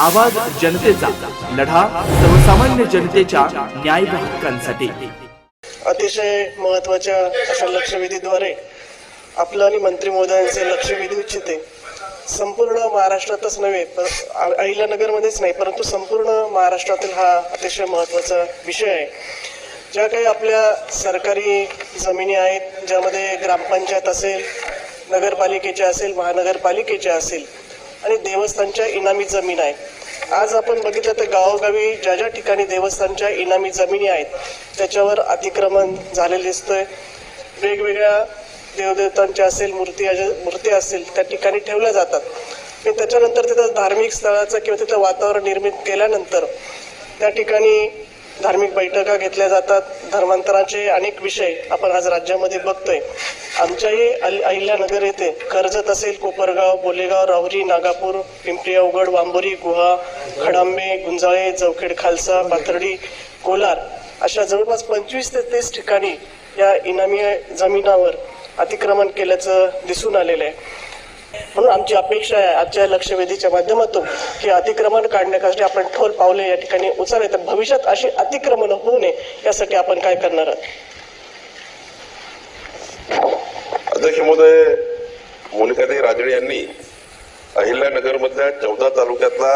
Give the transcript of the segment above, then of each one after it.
आवाज जनतेचा लढा सर्वसामान्य जनतेच्या न्याय हक्कांसाठी. अतिशय महत्त्वाच्या अशा लक्षवेधीद्वारे आपलं आणि मंत्री महोदयांचे लक्ष वेधू इच्छिते संपूर्ण महाराष्ट्रातच नव्हे पर अहिल्यानगरमध्येच नाही परंतु संपूर्ण महाराष्ट्रातील हा अतिशय महत्त्वाचा विषय आहे. ज्या काही आपल्या सरकारी जमिनी आहेत ज्यामध्ये ग्रामपंचायत असेल नगरपालिकेच्या असेल महानगरपालिकेच्या असेल आणि देवस्थानच्या इनामी जमीन आहे. आज आपण बघितलं तर गावोगावी ज्या ज्या ठिकाणी देवस्थानच्या इनामी जमिनी आहेत त्याच्यावर अतिक्रमण झालेलं दिसतंय. वेगवेगळ्या देवदेवतांच्या असेल मूर्ती मूर्ती असतील त्या ठिकाणी ठेवल्या जातात. आणि त्याच्यानंतर तिथं धार्मिक स्थळाचं किंवा तिथं वातावरण निर्मित केल्यानंतर त्या ठिकाणी धार्मिक बैठका घेतल्या जातात. धर्मांतराचे अनेक विषय आपण आज राज्यामध्ये बघतोय. आमच्याही अल- अहिल्यानगर येथे कर्जत असेल कोपरगाव बोलेगाव राहुरी नागापूर पिंपरी अवघड वांबोरी गुहा खडांबे गुंजाळे जवखेड खालसा पाथर्डी कोलार अशा जवळपास पंचवीस ते तीस ठिकाणी या इनामी जमिनावर अतिक्रमण केल्याचं दिसून आलेलं आहे. म्हणून आमची अपेक्षा आहे आजच्या लक्षवेधीच्या माध्यमातून की अतिक्रमण काढण्यासाठी आपण ठोल पावले या ठिकाणी उचलले तर भविष्यात अशी अतिक्रमण होऊ नये यासाठी आपण काय करणार आहोत? अध्यक्ष महोदय मोनिकाताई राजळे यांनी अहिल्यानगरमधल्या चौदा तालुक्यातला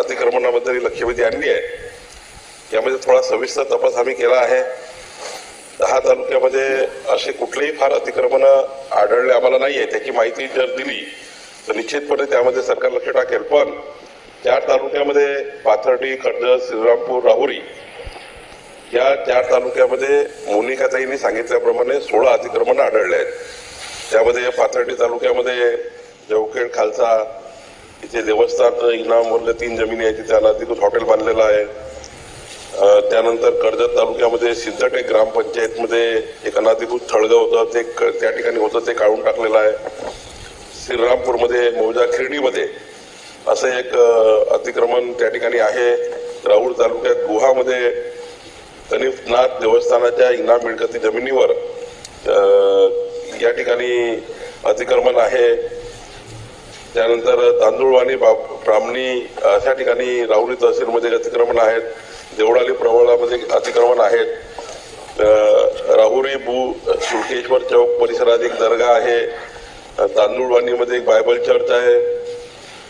अतिक्रमणाबद्दल लक्षवेधी आणली आहे. यामध्ये थोडा सविस्तर तपास आम्ही केला आहे. दहा तालुक्यामध्ये असे कुठलेही फार अतिक्रमण आढळले आम्हाला नाही आहे त्याची माहिती जर दिली तर निश्चितपणे त्यामध्ये सरकार लक्ष टाकेल. पण चार तालुक्यामध्ये पाथर्डी कर्जत श्रीरामपूर राहुरी या चार तालुक्यामध्ये मोनिकाताईंनी सांगितल्याप्रमाणे सोळा अतिक्रमण आढळले आहेत. त्यामध्ये पाथर्डी तालुक्यामध्ये जवखेड खालसा इथे देवस्थान इनामवरल्या तीन जमिनी आहेत तिथे तिथून हॉटेल बांधलेलं आहे. त्यानंतर कर्जत तालुक्यामध्ये सिद्धटेक ग्रामपंचायतमध्ये एक अनाधिकृत थळगं होतं ते क- त्या ठिकाणी होतं ते काढून टाकलेलं आहे. श्रीरामपूरमध्ये मौजा खिर्डीमध्ये असं एक अतिक्रमण त्या ठिकाणी आहे. राऊर तालुक्यात गुहामध्ये कनिफनाथ देवस्थानाच्या इनाम मिळकती जमिनीवर या ठिकाणी अतिक्रमण आहे. त्यानंतर तांदूळवाणी बा- ब्राह्मणी अशा ठिकाणी राहुरी तहसीलमध्ये अतिक्रमण आहेत. देवळाली प्रवळामध्ये अतिक्रमण आहेत. राहुरी भू शुल्केश्वर चौक परिसरात एक दर्गा आहे. अ, तांदूळवाणीमध्ये एक बायबल चर्च आहे.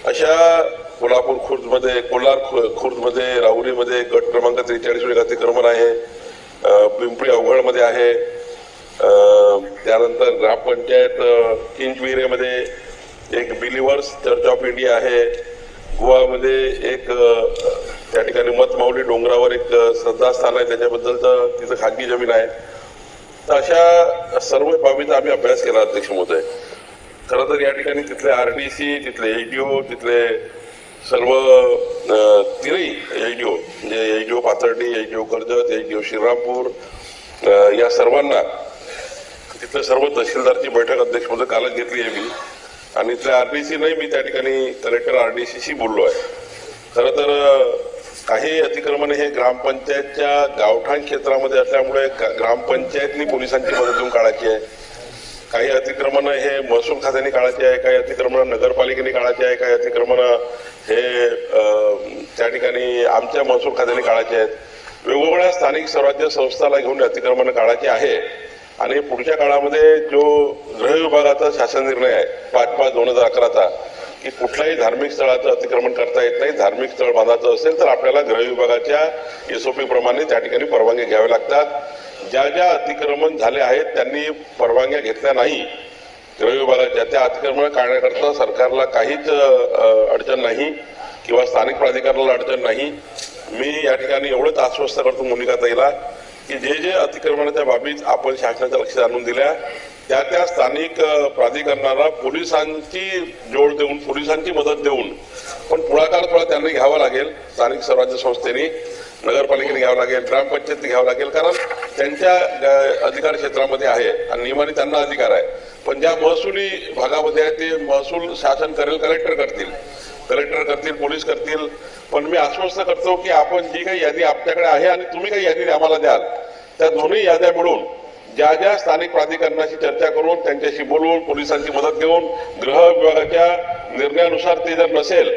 अशा कोल्हापूर खुर्दमध्ये कोल्हार खु- खुर्दमध्ये राहुरीमध्ये गट क्रमांक त्रेचाळीस एक अतिक्रमण आहे. अ, पिंपरी अवघडमध्ये आहे. त्यानंतर ग्रामपंचायत अ, एक बिलिव्हर्स चर्च ऑफ इंडिया आहे. गोवामध्ये एक त्या ठिकाणी मतमाऊली डोंगरावर एक श्रद्धास्थान आहे. त्याच्याबद्दलचं तिथं खाजगी जमीन आहे. तर अशा सर्व बाबींचा आम्ही अभ्यास केला अध्यक्ष महोदय. खरं तर या ठिकाणी तिथले आर डी सी तिथले एचडीओ तिथले सर्व अ, तिन्ही एचडीओ म्हणजे एचडीओ पाथर्डी एचडीओ कर्जत एचडीओ श्रीरामपूर या सर्वांना तिथं सर्व तहसीलदारची बैठक अध्यक्ष महोदय कालच घेतली आहे मी. आणि इथल्या आर डी सी नाही मी त्या ठिकाणी कलेक्टर आर डी सीशी बोललो आहे. खरं तर काही अतिक्रमण हे ग्रामपंचायतच्या गावठाण क्षेत्रामध्ये असल्यामुळे ग्रामपंचायतनी पोलिसांची मदत घेऊन काढायची आहे. काही अतिक्रमण हे महसूल खात्याने काढायचे आहे काही अतिक्रमण नगरपालिकेने काढायचे आहे काही अतिक्रमण हे त्या ठिकाणी आमच्या महसूल खात्याने काढायचे आहेत. वेगवेगळ्या स्थानिक स्वराज्य संस्थाला घेऊन अतिक्रमण काढायचे आहे. आणि पुढच्या काळामध्ये जो गृह विभागाचा शासन निर्णय आहे पाच पाच दोन हजार अकराचा की कुठल्याही धार्मिक स्थळाचं अतिक्रमण करता येत नाही. धार्मिक स्थळ बांधायचं असेल तर आपल्याला गृह विभागाच्या एसओपी प्रमाणे त्या ठिकाणी परवानगी घ्याव्या लागतात. ज्या ज्या अतिक्रमण झाले आहेत त्यांनी परवानग्या घेतल्या नाही. गृह त्या अतिक्रमण काढण्याकरता सरकारला काहीच अडचण नाही किंवा स्थानिक प्राधिकरणाला अडचण नाही. मी या ठिकाणी एवढंच आश्वस्त करतो मोनिकाताईला की जे जे अतिक्रमणाच्या बाबीत आपण शासनाच्या लक्षात आणून दिल्या त्या त्या स्थानिक प्राधिकरणाला पोलिसांची जोड देऊन पोलिसांची मदत देऊन पण पुढाकार थोडा त्यांनी घ्यावा लागेल स्थानिक स्वराज्य संस्थेने. नगरपालिकेने घ्यावं लागेल ग्रामपंचायतीने घ्यावं लागेल कारण त्यांच्या अधिकार क्षेत्रामध्ये आहे आणि नियमाने त्यांना अधिकार आहे. पण ज्या महसुली भागामध्ये आहे ते महसूल शासन करेल कलेक्टर करतील. कलेक्टर करतील पोलीस करतील. पण मी आश्वस्त करतो की आपण जी काही यादी आपल्याकडे आहे आणि तुम्ही काही यादी आम्हाला द्याल त्या दोन्ही याद्या मिळून ज्या ज्या स्थानिक प्राधिकरणाशी चर्चा करून त्यांच्याशी बोलवून पोलिसांची मदत घेऊन गृह विभागाच्या निर्णयानुसार ते जर नसेल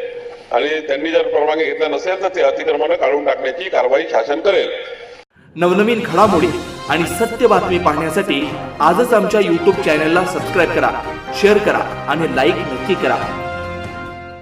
आणि त्यांनी जर परवानगी घेतला नसेल तर ते अतिक्रमण काढून टाकण्याची कारवाई शासन करेल. नवनवीन घडामोडी आणि सत्य बातमी पाहण्यासाठी आजच आमच्या यूट्यूब चॅनलला सबस्क्राईब करा शेअर करा आणि लाईक नक्की करा.